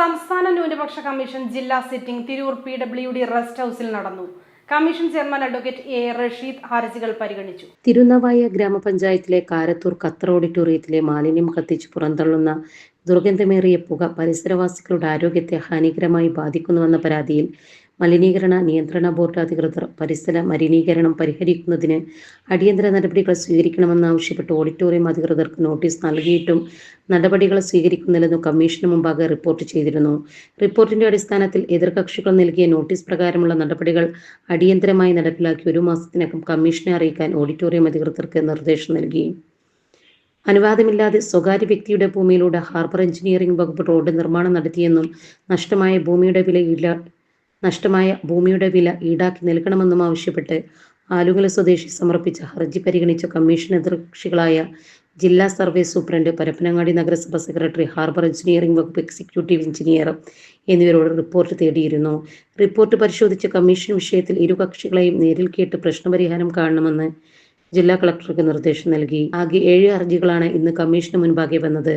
സംസ്ഥാന ന്യൂനപക്ഷ കമ്മീഷൻ ജില്ലാ sitting Tirur P W D rest ഹൌസിൽ നടന്നു. Commission chairman advocate A Rasheed ഹർജികൾ പരിഗണിച്ചു. തിരുനവായ ഗ്രാമപഞ്ചായത്തിലെ കാരത്തൂർ ഖത്തർ ഓഡിറ്റോറിയത്തിലെ മാലിന്യം കത്തിച്ച് പുറന്തള്ളുന്ന ദുർഗന്ധമേറിയ പുക പരിസരവാസികളുടെ ആരോഗ്യത്തെ ഹാനികരമായി ബാധിക്കുന്നുവെന്ന പരാതിയിൽ മലിനീകരണ നിയന്ത്രണ ബോർഡ് അധികൃതർ പരിസര മലിനീകരണം പരിഹരിക്കുന്നതിന് അടിയന്തര നടപടികൾ സ്വീകരിക്കണമെന്നാവശ്യപ്പെട്ട് ഓഡിറ്റോറിയം അധികൃതർക്ക് നോട്ടീസ് നൽകിയിട്ടും നടപടികൾ സ്വീകരിക്കുന്നില്ലെന്ന് കമ്മീഷന് മുമ്പാകെ റിപ്പോർട്ട് ചെയ്തിരുന്നു. റിപ്പോർട്ടിന്റെ അടിസ്ഥാനത്തിൽ എതിർകക്ഷികൾ നൽകിയ നോട്ടീസ് പ്രകാരമുള്ള നടപടികൾ അടിയന്തരമായി നടപ്പിലാക്കി ഒരു മാസത്തിനകം കമ്മീഷനെ അറിയിക്കാൻ ഓഡിറ്റോറിയം അധികൃതർക്ക് നിർദ്ദേശം നൽകി. അനുവാദമില്ലാതെ സ്വകാര്യ വ്യക്തിയുടെ ഭൂമിയിലൂടെ ഹാർബർ എഞ്ചിനീയറിംഗ് വകുപ്പ് റോഡ് നിർമ്മാണം നടത്തിയെന്നും നഷ്ടമായ ഭൂമിയുടെ വില നഷ്ടമായ ഭൂമിയുടെ വില ഈടാക്കി നൽകണമെന്നും ആവശ്യപ്പെട്ട് ആലുകല സ്വദേശി സമർപ്പിച്ച ഹർജി പരിഗണിച്ച കമ്മീഷൻ എതിർകക്ഷികളായ ജില്ലാ സർവേ സൂപ്രണ്ട് പരപ്പനങ്ങാടി നഗരസഭ സെക്രട്ടറി ഹാർബർ എഞ്ചിനീയറിംഗ് വകുപ്പ് എക്സിക്യൂട്ടീവ് എഞ്ചിനീയർ എന്നിവരോട് റിപ്പോർട്ട് തേടിയിരുന്നു. റിപ്പോർട്ട് പരിശോധിച്ച കമ്മീഷൻ വിഷയത്തിൽ ഇരു കക്ഷികളെയും നേരിൽ കേട്ട് പ്രശ്നപരിഹാരം കാണണമെന്ന് ജില്ലാ കളക്ടർക്ക് നിർദ്ദേശം നൽകി. ആകെ ഏഴ് ഹർജികളാണ് ഇന്ന് കമ്മീഷന് മുൻപാകെ വന്നത്.